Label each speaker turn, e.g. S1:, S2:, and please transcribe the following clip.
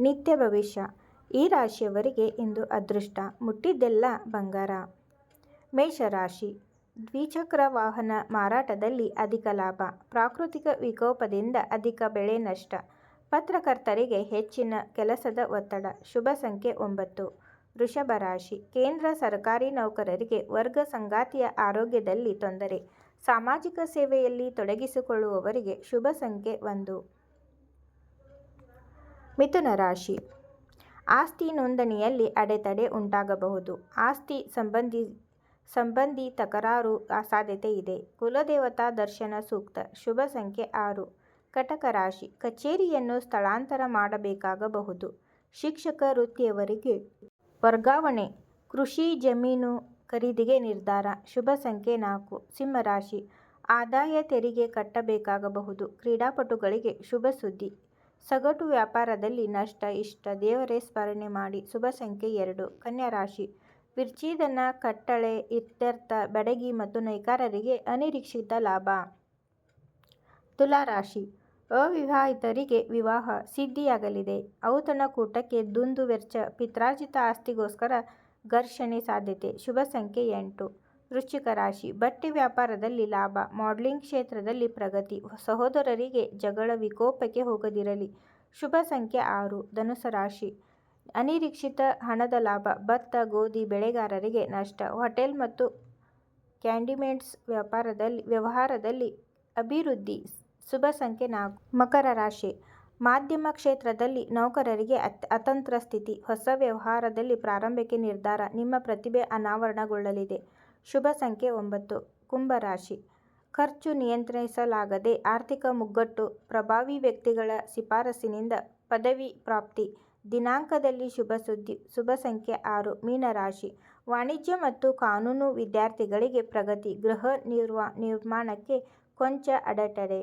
S1: ನಿತ್ಯ ಭವಿಷ್ಯ. ಈ ರಾಶಿಯವರಿಗೆ ಇಂದು ಅದೃಷ್ಟ. ಮುಟ್ಟಿದ್ದೆಲ್ಲ ಬಂಗಾರ. ಮೇಷರಾಶಿ. ದ್ವಿಚಕ್ರ ವಾಹನ ಮಾರಾಟದಲ್ಲಿ ಅಧಿಕ ಲಾಭ. ಪ್ರಾಕೃತಿಕ ವಿಕೋಪದಿಂದ ಅಧಿಕ ಬೆಳೆ ನಷ್ಟ. ಪತ್ರಕರ್ತರಿಗೆ ಹೆಚ್ಚಿನ ಕೆಲಸದ ಒತ್ತಡ. ಶುಭ ಸಂಖ್ಯೆ ಒಂಬತ್ತು. ವೃಷಭ ರಾಶಿ. ಕೇಂದ್ರ ಸರ್ಕಾರಿ ನೌಕರರಿಗೆ ವರ್ಗ ಸಂಗಾತಿಯ ಆರೋಗ್ಯದಲ್ಲಿ ತೊಂದರೆ. ಸಾಮಾಜಿಕ ಸೇವೆಯಲ್ಲಿ ತೊಡಗಿಸಿಕೊಳ್ಳುವವರಿಗೆ ಶುಭ ಸಂಖ್ಯೆ ಒಂದು. ಮಿಥುನ ರಾಶಿ. ಆಸ್ತಿ ನೋಂದಣಿಯಲ್ಲಿ ಅಡೆತಡೆ ಉಂಟಾಗಬಹುದು. ಆಸ್ತಿ ಸಂಬಂಧಿ ಸಂಬಂಧಿ ತಕರಾರು ಸಾಧ್ಯತೆ ಇದೆ. ಕುಲದೇವತಾ ದರ್ಶನ ಸೂಕ್ತ. ಶುಭ ಸಂಖ್ಯೆ ಆರು. ಕಟಕ ರಾಶಿ. ಕಚೇರಿಯನ್ನು ಸ್ಥಳಾಂತರ ಮಾಡಬೇಕಾಗಬಹುದು. ಶಿಕ್ಷಕ ವೃತ್ತಿಯವರಿಗೆ ವರ್ಗಾವಣೆ. ಕೃಷಿ ಜಮೀನು ಖರೀದಿಗೆ ನಿರ್ಧಾರ. ಶುಭ ಸಂಖ್ಯೆ ನಾಲ್ಕು. ಸಿಂಹರಾಶಿ ಆದಾಯ ತೆರಿಗೆ ಕಟ್ಟಬೇಕಾಗಬಹುದು. ಕ್ರೀಡಾಪಟುಗಳಿಗೆ ಶುಭ ಸುದ್ದಿ. ಸಗಟು ವ್ಯಾಪಾರದಲ್ಲಿ ನಷ್ಟ, ಇಷ್ಟ, ದೇವರೇ ಸ್ಮರಣೆ ಮಾಡಿ, ಶುಭ ಸಂಖ್ಯೆ ಎರಡು, ಕನ್ಯಾ ರಾಶಿ. ವಿರ್ಚಿದನ ಕಟ್ಟಳೆ, ಇತ್ಯರ್ಥ, ಬೆಡಗಿ ಮತ್ತು ನೈಕಾರರಿಗೆ ಅನಿರೀಕ್ಷಿತ ಲಾಭ. ತುಲಾ ರಾಶಿ. ಅವಿವಾಹಿತರಿಗೆ ವಿವಾಹ ಸಿದ್ಧಿಯಾಗಲಿದೆ. ಔತಣ ಕೂಟಕ್ಕೆ ದುಂದು ವೆಚ್ಚ, ಪಿತ್ರಾರ್ಜಿತ ಆಸ್ತಿಗೋಸ್ಕರ ಘರ್ಷಣೆ ಸಾಧ್ಯತೆ, ಶುಭ ಸಂಖ್ಯೆ ಎಂಟು. ವೃಶ್ಚಿಕ ರಾಶಿ. ಬಟ್ಟೆ ವ್ಯಾಪಾರದಲ್ಲಿ ಲಾಭ. ಮಾಡೆಲಿಂಗ್ ಕ್ಷೇತ್ರದಲ್ಲಿ ಪ್ರಗತಿ. ಸಹೋದರರಿಗೆ ಜಗಳ ವಿಕೋಪಕ್ಕೆ ಹೋಗದಿರಲಿ. ಶುಭ ಸಂಖ್ಯೆ ಆರು. ಧನುಸ ರಾಶಿ. ಅನಿರೀಕ್ಷಿತ ಹಣದ ಲಾಭ. ಭತ್ತ, ಗೋಧಿ ಬೆಳೆಗಾರರಿಗೆ ನಷ್ಟ. ಹೋಟೆಲ್ ಮತ್ತು ಕ್ಯಾಂಡಿಮೆಂಟ್ಸ್ ವ್ಯಾಪಾರದಲ್ಲಿ, ವ್ಯವಹಾರದಲ್ಲಿ ಅಭಿವೃದ್ಧಿ. ಶುಭ ಸಂಖ್ಯೆ ನಾಲ್ಕು. ಮಕರ ರಾಶಿ. ಮಾಧ್ಯಮ ಕ್ಷೇತ್ರದಲ್ಲಿ ನೌಕರರಿಗೆ ಅತಂತ್ರ ಸ್ಥಿತಿ. ಹೊಸ ವ್ಯವಹಾರದಲ್ಲಿ ಪ್ರಾರಂಭಕ್ಕೆ ನಿರ್ಧಾರ. ನಿಮ್ಮ ಪ್ರತಿಭೆ ಅನಾವರಣಗೊಳ್ಳಲಿದೆ. ಶುಭ ಸಂಖ್ಯೆ ಒಂಬತ್ತು. ಕುಂಭರಾಶಿ ಖರ್ಚು ನಿಯಂತ್ರಿಸಲಾಗದೆ ಆರ್ಥಿಕ ಮುಗ್ಗಟ್ಟು, ಪ್ರಭಾವಿ ವ್ಯಕ್ತಿಗಳ ಶಿಫಾರಸಿನಿಂದ ಪದವಿ ಪ್ರಾಪ್ತಿ, ದಿನಾಂಕದಲ್ಲಿ ಶುಭ ಸುದ್ದಿ, ಶುಭ ಸಂಖ್ಯೆ ಆರು. ಮೀನರಾಶಿ ವಾಣಿಜ್ಯ ಮತ್ತು ಕಾನೂನು ವಿದ್ಯಾರ್ಥಿಗಳಿಗೆ ಪ್ರಗತಿ, ಗೃಹ ನಿರ್ಮಾಣಕ್ಕೆ ಕೊಂಚ ಅಡೆತಡೆ.